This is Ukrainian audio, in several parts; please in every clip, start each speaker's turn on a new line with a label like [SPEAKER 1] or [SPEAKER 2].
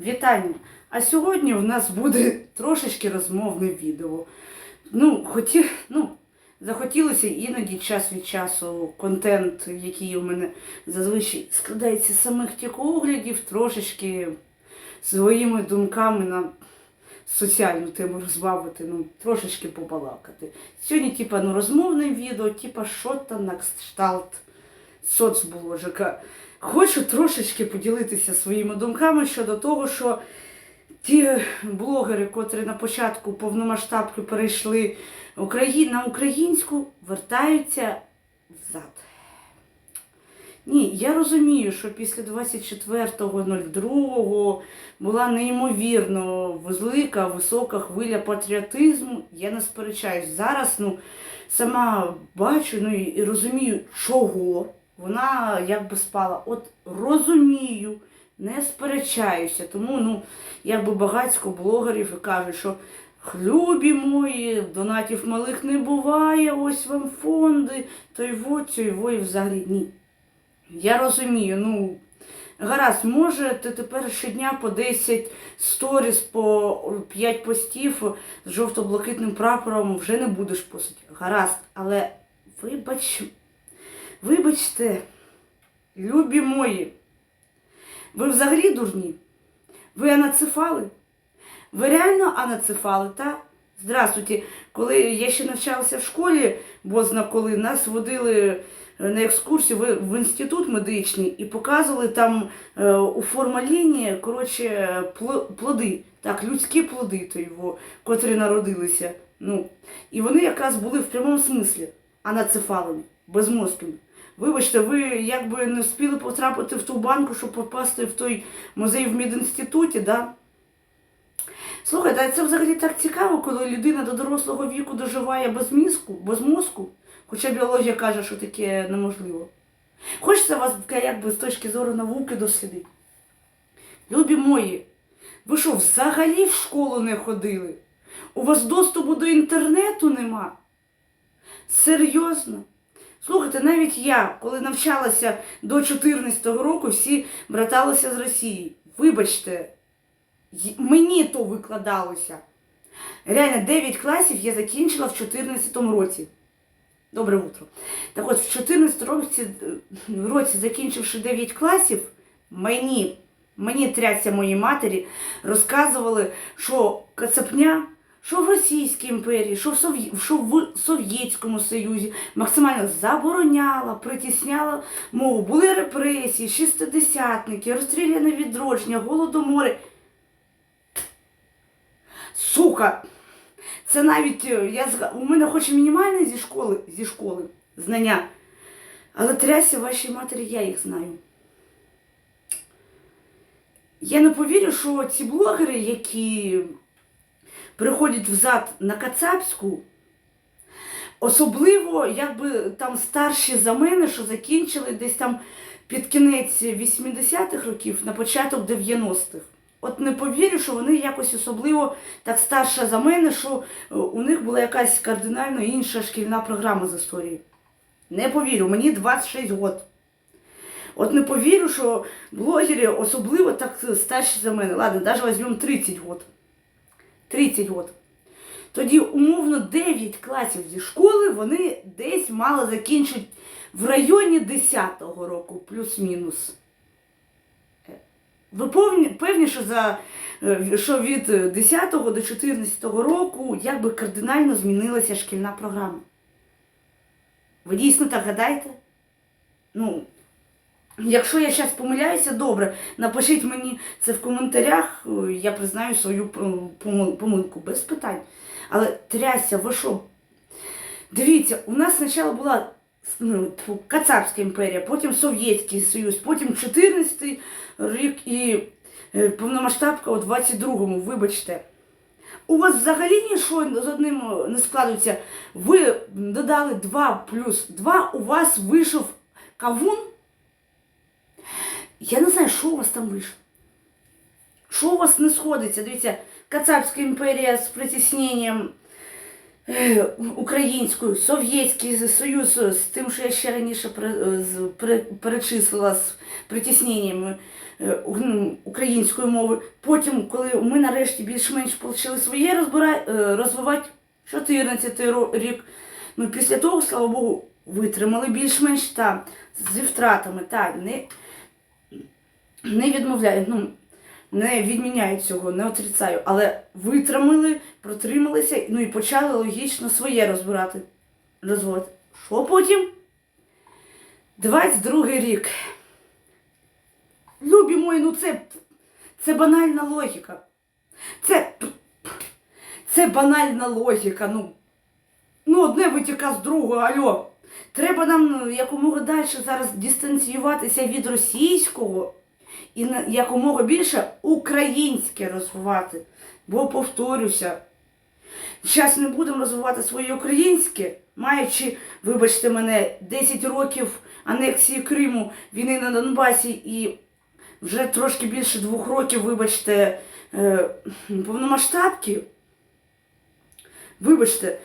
[SPEAKER 1] Вітання! А сьогодні в нас буде трошечки розмовне відео. Ну, хоті, ну, захотілося іноді час від часу контент, який у мене зазвичай складається з самих тих оглядів, трошечки своїми думками на соціальну тему розбавити, ну, трошечки побалакати. Сьогодні, типа, ну, розмовне відео, типа, що там на кшталт соцбложика. Хочу трошечки поділитися своїми думками щодо того, що ті блогери, котрі на початку повномасштабки перейшли на українську, вертаються взад. Ні, я розумію, що після 24.02 була неймовірно велика, висока хвиля патріотизму. Я не сперечаюсь. Зараз ну, сама бачу ну, і розумію, чого вона якби спала. От розумію, не сперечаюся. Тому ну, якби багатько блогерів і кажуть, що хлюбі мої, донатів малих не буває, ось вам фонди, то й во, цю, і во, і взагалі ні. Я розумію, ну. Гаразд, може, ти тепер щодня по 10 сторіс, по 5 постів з жовто-блакитним прапором вже не будеш постити. Гаразд, але вибач, вибачте, любі мої, ви взагалі дурні? Ви анацефали? Ви реально анацефали, та? Здравствуйте, коли я ще навчалася в школі, бо зна коли нас водили на екскурсію в, інститут медичний і показували там е, у формаліні коротше, плоди, так, людські плоди, то його, котрі народилися. Ну, і вони якраз були в прямому смислі анацефалами, безмозкими. Вибачте, ви якби не встигли потрапити в ту банку, щоб попасти в той музей в медінституті, да? Слухайте, а це взагалі так цікаво, коли людина до дорослого віку доживає без мізку, без мозку, хоча біологія каже, що таке неможливо. Хочеться вас якби з точки зору науки дослідити. Любі мої, ви що, взагалі в школу не ходили? У вас доступу до інтернету нема? Серйозно? Слухайте, навіть я, коли навчалася до 14-го року, всі браталися з Росії. Вибачте, мені то викладалося. Реально, 9 класів я закінчила в 14-му році. Добре утро. Так от, в 14 році, е, році, закінчивши 9 класів, мені, мені трясся моїй матері, розказували, що Кацапня, що в Російській імперії, що в, Совє... що в Совєтському Союзі максимально забороняла, притісняла мову. Були репресії, шістидесятники, розстріляне відродження, голодомори. Сука! Це навіть е, я у мене хоч і мінімальне зі школи, зі школи знання, але трясся вашій матері, я їх знаю. Я не повірю, що ці блогери, які приходять взад на Кацапську, особливо якби там старші за мене, що закінчили десь там під кінець 80-х років, на початок 90-х. От не повірю, що вони якось особливо так старша за мене, що е, у них була якась кардинально інша шкільна програма з історії. Не повірю, мені 26 років. От не повірю, що блогери особливо так старші за мене. Ладно, навіть візьмемо 30 років. 30 років. Тоді умовно 9 класів зі школи вони десь мали закінчити в районі 10-го року, плюс-мінус. Е, Ви певні, що, за, е, що від 10 до 14 року якби кардинально змінилася шкільна програма? Ви дійсно так гадаєте? Ну, якщо я зараз помиляюся, добре, напишіть мені це в коментарях, е, я признаю свою помилку без питань. Але трясся, ви що? Дивіться, у нас спочатку була ну, Кацапська імперія, потім Совєтський Союз, потім 14-й рік і е, повномасштабка у 22-му, вибачте. У вас взагалі нічого з одним е, не складується. Ви додали 2 плюс 2, у вас вийшов кавун. Я не знаю, що у вас там вийшло. Що у вас не сходиться? Дивіться, Кацапська імперія з притісненням е, українською, Совєтський Союз з тим, що я ще раніше пере- перечислила з притісненнями е, української мови. Потім, коли ми нарешті більш-менш почали своє е, розвивати 14 рік, ну після того, слава Богу, витримали більш-менш та зі втратами. Та, не, не відмовляю, ну, не відміняю цього, не отрицаю, але витримали, протрималися, ну і почали логічно своє розбирати. Розвивати. Що потім? 22 рік. Любі мої, ну це, це банальна логіка. Це, це банальна логіка. Ну, ну одне витіка з другого, альо. Треба нам ну, якомога далі зараз дистанціюватися від російського і якомога більше українське розвивати. Бо повторюся, зараз не будемо розвивати своє українське, маючи, вибачте мене, 10 років анексії Криму, війни на Донбасі і вже трошки більше двох років, вибачте, е, повномасштабки. Вибачте,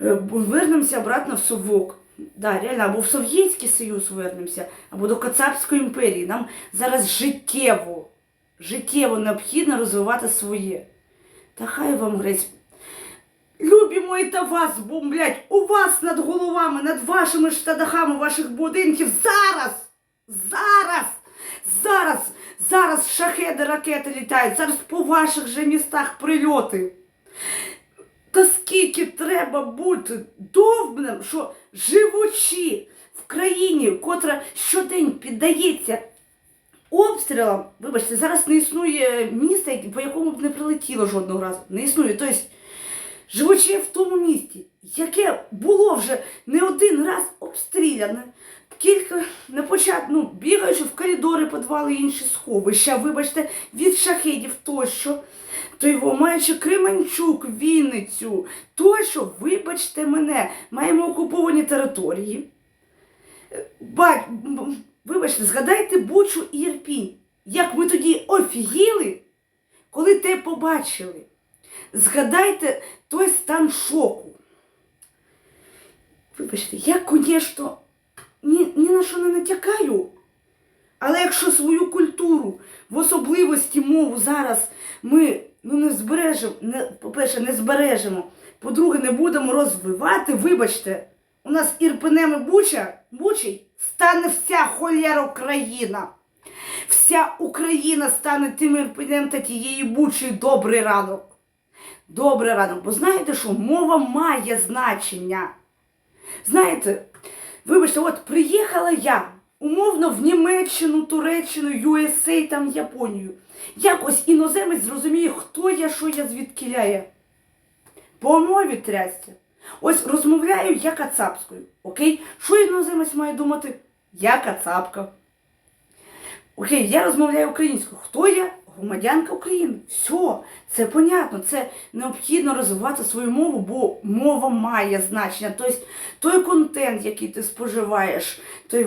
[SPEAKER 1] е, вернемося обратно в Совок. Да, реально, або в Совєтський Союз вернемося, або до Кацапської імперії. Нам зараз життєво, життєво необхідно розвивати своє. Та хай вам грець. Любі мої та вас бомблять, у вас над головами, над вашими штадахами ваших будинків зараз, зараз, зараз, зараз шахеди, ракети літають, зараз по ваших же містах прильоти. Та скільки треба бути довбним, що живучи в країні, котра щодень піддається обстрілам, вибачте, зараз не існує міста, по якому б не прилетіло жодного разу. Не існує. Тобто, живучи в тому місті, яке було вже не один раз обстріляне, кілька на початку, ну, бігаючи в коридори, підвали інші сховища, вибачте, від шахедів тощо, то його маючи Кременчук, Вінницю, тощо, вибачте мене, маємо окуповані території. Е, Бать, вибачте, згадайте Бучу і Ірпінь. Як ми тоді офігіли, коли те побачили. Згадайте той стан шоку. Вибачте, я, звісно, ні, ні на що не натякаю. Але якщо свою культуру, в особливості мову зараз ми ну, не збережемо, не, по-перше, не збережемо, по-друге, не будемо розвивати, вибачте, у нас Ірпенем і Буча, Бучий стане вся холєра Україна. Вся Україна стане тим Ірпенем та тієї Бучі. Добрий ранок. Добрий ранок. Бо знаєте що, мова має значення. Знаєте, вибачте, от приїхала я умовно в Німеччину, Туреччину, USA, там Японію. Якось іноземець зрозуміє, хто я, що я звідки я. По мові трясся. Ось розмовляю я кацапською. Окей? Що іноземець має думати? Я кацапка. Окей, я розмовляю українською. Хто я? Громадянка України. Все, це понятно. Це необхідно розвивати свою мову, бо мова має значення. Тобто той контент, який ти споживаєш, той,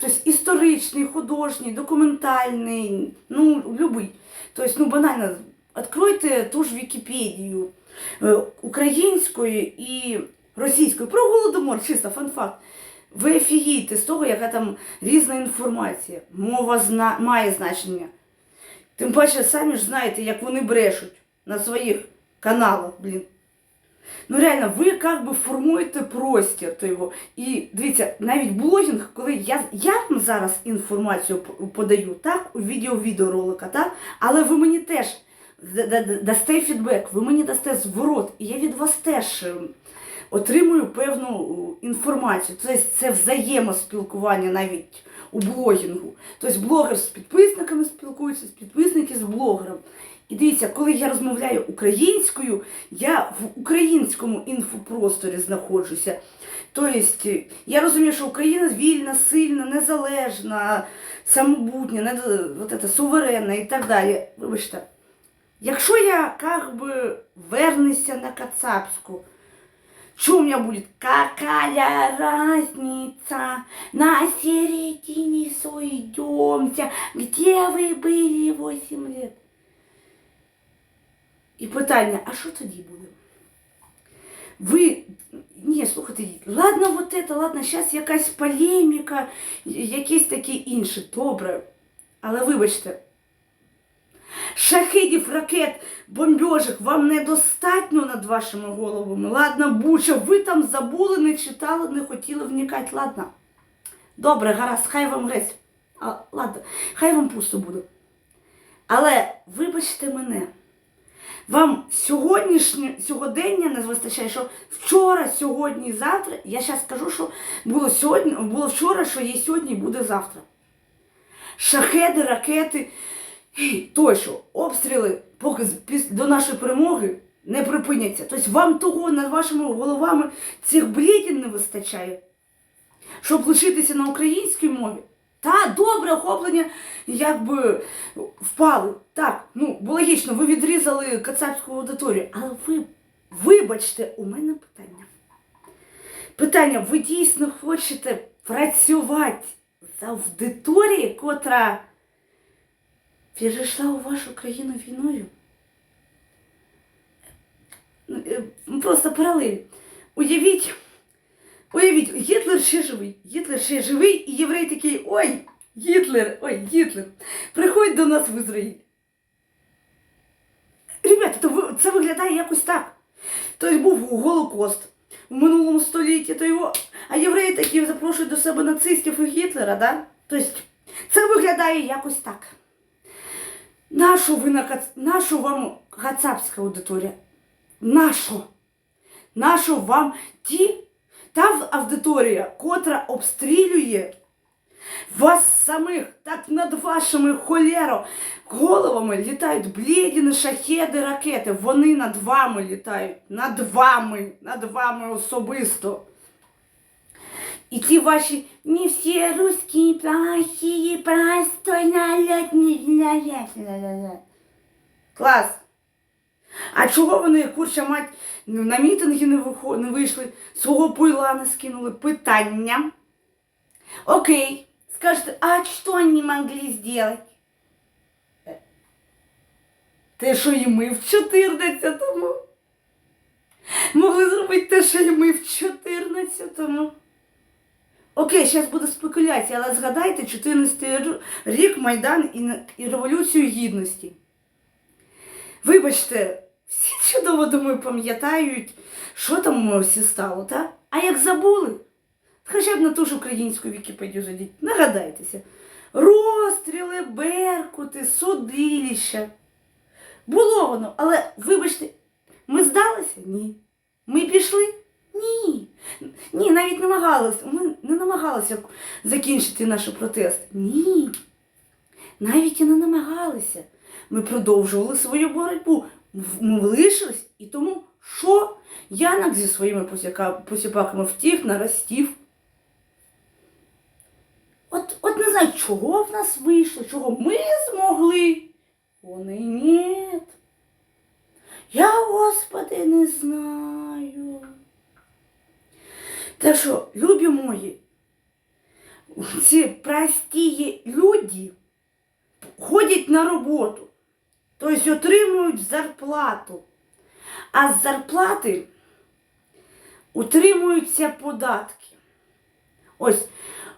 [SPEAKER 1] тобто історичний, художній, документальний, ну, любий. Тобто, ну, банально, відкройте ту ж Вікіпедію е, українською і російською. Про голодомор, чисто фан-факт. Ви офігієте з того, яка там різна інформація. Мова зна... має значення. Тим паче, самі ж знаєте, як вони брешуть на своїх каналах, блін. Ну реально, ви як би формуєте простір то його. І дивіться, навіть блогінг, коли я, я вам зараз інформацію подаю, так, у відео відеоролика, так, але ви мені теж да- да- да- дасте фідбек, ви мені дасте зворот, і я від вас теж ем, отримую певну інформацію. Тобто це взаємоспілкування навіть у блогінгу. Тобто блогер з підписниками спілкується, з підписники з блогером. І дивіться, коли я розмовляю українською, я в українському інфопросторі знаходжуся. Тобто, я розумію, що Україна вільна, сильна, незалежна, самобутня, не, вот это, суверенна і так далі. Вибачте. Якщо я как бы вернуся на кацапську, что у меня будет? Какая разница? На середине сойдемся. Где вы были 8 лет? І питання, а що тоді буде? ви. Ні, слухайте, ладно, вот это, ладно, зараз якась полеміка, якісь такі інші. Добре. Але вибачте, шахидів, ракет, бомбьожок вам недостатньо над вашими головами. Ладно, Буча, ви там забули, не читали, не хотіли вникати. Ладно. Добре, гаразд, хай вам грець. А, ладно, хай вам пусто буде. Але вибачте мене. Вам сьогоднішнє сьогодення не вистачає, що вчора, сьогодні завтра. Я зараз скажу, що було сьогодні, було вчора, що є сьогодні і буде завтра. Шахеди, ракети тощо, обстріли, поки до нашої перемоги не припиняться. Тобто вам того над вашими головами цих блідін не вистачає, щоб лишитися на українській мові. Та добре охоплення, якби впали. Так, ну, бо логічно, ви відрізали кацапську аудиторію. Але ви, вибачте, у мене питання. Питання, ви дійсно хочете працювати з аудиторією, котра перейшла у вашу країну війною? Е, Просто паралель. Уявіть, уявіть, Гітлер ще живий. Гітлер ще живий, і єврей такий, ой, Гітлер, ой, Гітлер, приходь до нас в Ізраїль. Ребята, то це виглядає якось так. Тобто був Голокост в минулому столітті, то його. А євреї такі запрошують до себе нацистів і Гітлера, да? Тобто це виглядає якось так. Нашу ви на нашу вам кацапська аудиторія? Нашу? Нашу вам ті та аудиторія, котра обстрілює вас самих, так над вашими холєро головами літають блєдіни, шахеди, ракети. Вони над вами літають. Над вами, над вами особисто. І ті ваші не всі русські плохі, просто налетні. Клас. А чого вони, курча мать, на мітинги не, не вийшли, свого пойла не скинули? Питання. Окей. Скажете, а что они могли сделать? Те, що і ми в 14-му. Могли зробити те, що і ми в 14-му. Окей, зараз буде спекуляція, але згадайте 14 рік Майдан і Революцію Гідності. Вибачте, всі чудово думаю пам'ятають, що там всі стало, так? А як забули? Хоча б на ту ж українську Вікіпедію зайдіть, нагадайтеся. Розстріли, беркути, судилища. Було воно, але вибачте, ми здалися? Ні. Ми пішли? Ні. Ні, навіть намагалися. Ми не намагалися закінчити наш протест. Ні. Навіть і не намагалися. Ми продовжували свою боротьбу. Ми лишились, і тому що? Янок зі своїми посіпаками втік, наростів. От, от не знаю, чого в нас вийшло, чого ми змогли. Вони ні. Я, Господи, не знаю. Так що, любі мої, ці прості люди ходять на роботу, тобто отримують зарплату. А з зарплати утримуються податки. Ось,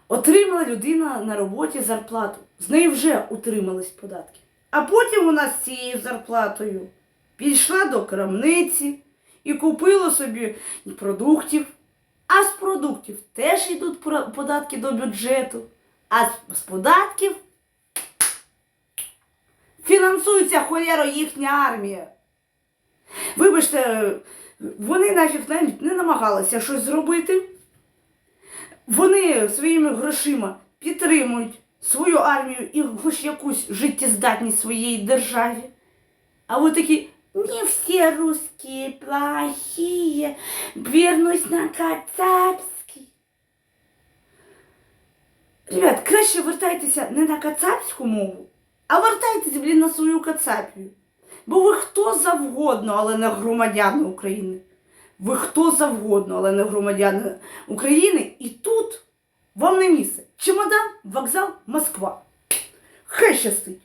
[SPEAKER 1] отримала людина на роботі зарплату. З неї вже утримались податки. А потім вона з цією зарплатою пішла до крамниці і купила собі продуктів. А з продуктів теж йдуть податки до бюджету. А з- податків фінансується холєро їхня армія. Вибачте, вони нафіг навіть не намагалися щось зробити. Вони своїми грошима підтримують свою армію і хоч якусь життєздатність своєї державі. А ви такі, не всі русські плохі, вернусь на кацапський. Ребят, краще вертайтеся не на кацапську мову, а вертайтесь, блін, на свою кацапію. Бо ви хто завгодно, але не громадяни України. Ви хто завгодно, але не громадяни України. І тут вам не місце. Чемодан, вокзал, Москва. Хай щастить.